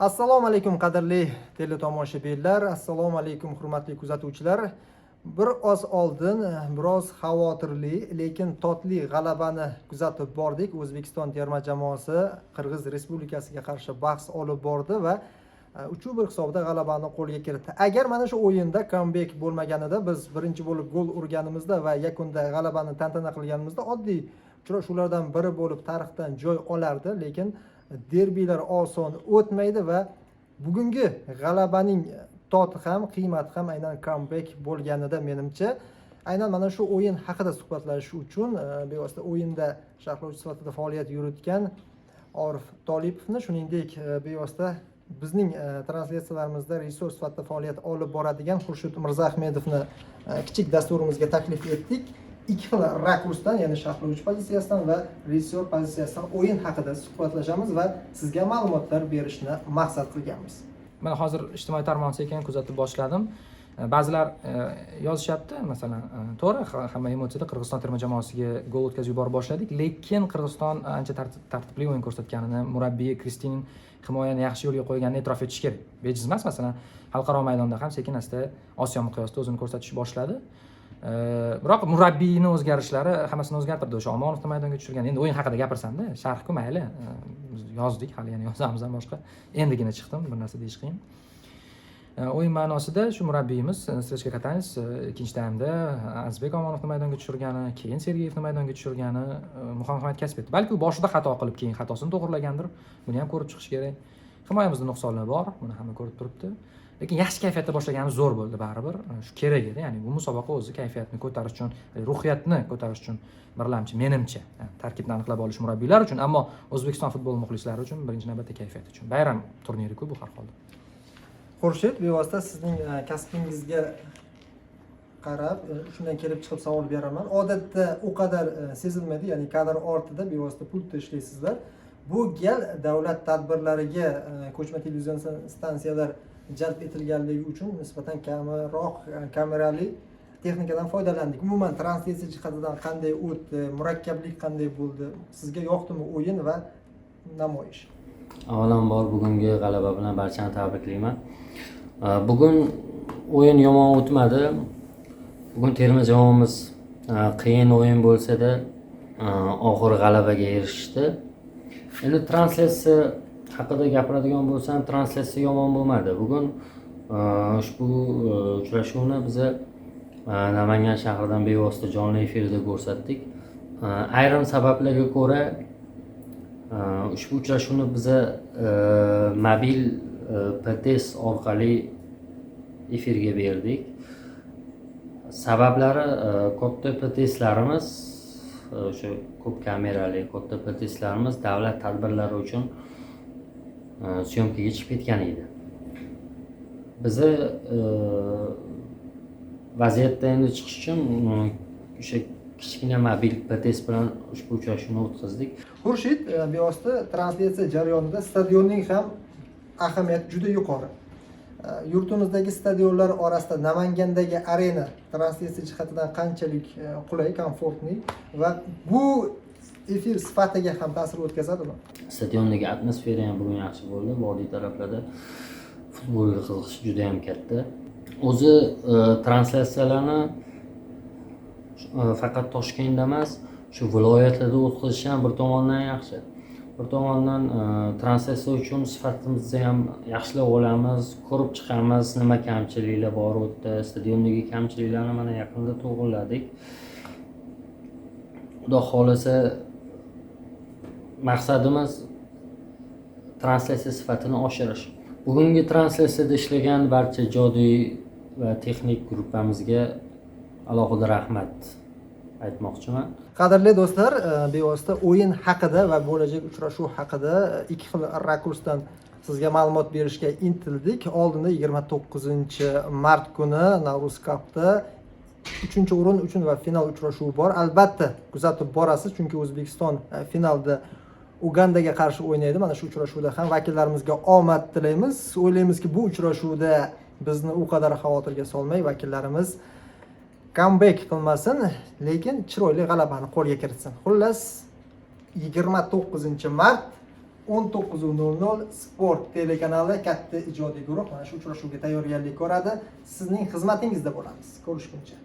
assalomu alaykum qadrli teletomoshabinlar assalomu alaykum hurmatli kuzatuvchilar. Bir oz oldin biroz xavotirli lekin totli g'alabani kuzatib bordik. O'zbekiston terma jamoasi qirg'iz respublikasiga qarshi bahs olib bordi va e, uch bir hisobda g'alabani qo'lga kiritdi. Agar mana shu o'yinda kambek bo'lmaganida biz birinchi bo'lib gol urganimizda va yakunda g'alabani tantana qilganimizda oddiy uchrashuvlardan biri bo'lib tarixdan joy olardi. Lekin derbilar oson o'tmaydi va bugungi g'alabaning toti ham qiymati ham aynan kambek bo'lganida menimcha. Aynan mana shu o'yin haqida suhbatlashish uchun e, bevosita o'yinda sharhlovchi sifatida faoliyat yuritgan orif tolipovni shuningdek e, bevosita bizning e, translyatsiyalarimizda resurs sifatida faoliyat olib boradigan xurshid mirzaahmedovni kichik dasturimizga taklif etdik. Ikki xil rakursdan ya'ni sharhlovchi pozitsiyasidan va rejissyor pozitsiyasidan o'yin haqida suhbatlashamiz va sizga ma'lumotlar berishni maqsad qilganmiz. Man hozir ijtimoiy tarmoqni sekin kuzatib boshladim. E, ba'zilar e, yozishyapti masalan e, to'g'ri hamma emotsiyada qirg'iziston terma jamoasiga gol o'tkazib yuborib boshladik lekin qirg'iziston ancha tartibli o'yin ko'rsatganini murabbiyi kristin himoyani yaxshi yo'lga qo'yganini e'tirof etish kerak. Bejiz emas masalan xalqaro maydonda ham sekin asta osiyo miqyosida o'zini ko'rsatishni boshladi. Biroq murabbiyni o'zgarishlari hammasini o'zgartirdi. O'sha omonovni maydonga tushirgan. Endi o'yin haqida gapirsamda sharhku mayli e, yozdik hali yana yozamiz ham boshqa. Endigina chiqdim bir narsa deyish qiyin. O'yin ma'nosida shu murabbiyimiz e, srechka katanis e, ikkinchi taymda azbek omonovni maydonga tushirgani keyin sergeyevni maydonga tushirgani muhammad kasb etdi. Balki u boshida xato qilib keyin xatosini to'g'irlagandir buni ham ko'rib chiqish kerak. Himoyamizda nuqsonlar bor buni hamma ko'rib turibdi. Lekin yaxshi kayfiyatda boshlaganimiz zo'r bo'ldi baribir. Shu kerak edi ya'ni bu musobaqa o'zi kayfiyatni ko'tarish uchun e, ruhiyatni ko'tarish uchun birlamchi menimcha e, tarkibni aniqlab olish murabbiylar uchun ammo o'zbekiston futbol muxlislari uchun birinchi navbatda kayfiyat uchun. Bayram turniriku bu har holda. Xurshid bevosita sizning e, kasbingizga qarab shundan kelib chiqib savol beraman. Odatda u qadar sezilmaydi ya'ni kadr ortida bevosita pultda ishlaysizlar bu gal davlat tadbirlariga e, ko'chma televizion stansiyalar jalb etilganligi uchun nisbatan kamroq e, kamerali texnikadan foydalandik. Umuman translyatsiya jihatidan qanday o'tdi e, murakkablik qanday bo'ldi sizga yoqdimi o'yin va namoyish? Avvalambor bugungi g'alaba bilan barchani tabriklayman. Bugun o'yin yomon o'tmadi. Bugun terma jamoamiz qiyin o'yin bo'lsada e, oxiri g'alabaga erishishdi. Endi translyatsiya haqida gapiradigan bo'lsam translyatsiya yomon bo'lmadi. Bugun e, ushbu e, uchrashuvni biza e, namangan shahridan bevosita jonli efirda ko'rsatdik. Ayrim sabablarga ko'ra ushbu uchrashuvni biza mobil pts orqali efirga berdik. Sabablari katta ptslarimiz o'sha ko'p kamerali katta ptslarimiz davlat tadbirlari uchun e, syomkaga chiqib ketgan edi. Bizni e, vaziyatdan endi chiqish uchun e, o'sha kichkina mobil pts bilan ushbu uchrashuvni o'tkazdik. Xurshid bevosita translyatsiya jarayonida stadionning ham ahamiyati juda yuqori. Yurtimizdagi stadionlar orasida namangandagi arena translyatsiya jihatidan qanchalik e, qulay komfortniy va bu efir sifatiga ham ta'sir o'tkazadimi? Stadiondagi atmosfera ham bugun yaxshi bo'ldi. Vodiy taraflarda futbolga qiziqish juda yam katta. O'zi e, translyatsiyalarni e, faqat toshkentda emas shu viloyatlarda o'tkazish ham bir tomondan yaxshi. Bir tomondan e, translyatsiya uchun sifatimizni ham yaxshilab olamiz ko'rib chiqamiz nima kamchiliklar bor u yerda stadiondagi kamchiliklarni mana yaqinda to'g'irladik xudo xohlasa maqsadimiz translyatsiya sifatini oshirish. Bugungi translyatsiyada ishlagan barcha ijodiy va texnik gruppamizga alohida rahmat. Aytmoqchiman. Qadrli do'stlar e, bevosita o'yin haqida va bo'lajak uchrashuv haqida ikki xil rakursdan sizga ma'lumot berishga intildik. Oldinda yigirma to'qqizinchi mart kuni navruz kapda uchinchi o'rin uchun va final uchrashuvi bor. Albatta kuzatib borasiz chunki o'zbekiston e, finalda ugandaga qarshi o'ynaydi. Mana shu uchrashuvda ham vakillarimizga omad tilaymiz. O'ylaymizki bu uchrashuvda bizni u qadar xavotirga solmay vakillarimiz kambek qilmasin lekin chiroyli g'alabani qo'lga kiritsin. Xullas yigirma to'qqizinchi mart 19:00 sport telekanali katta ijodiy guruh mana shu uchrashuvga tayyorgarlik ko'radi. Sizning xizmatingizda bo'lamiz. Ko'rishguncha.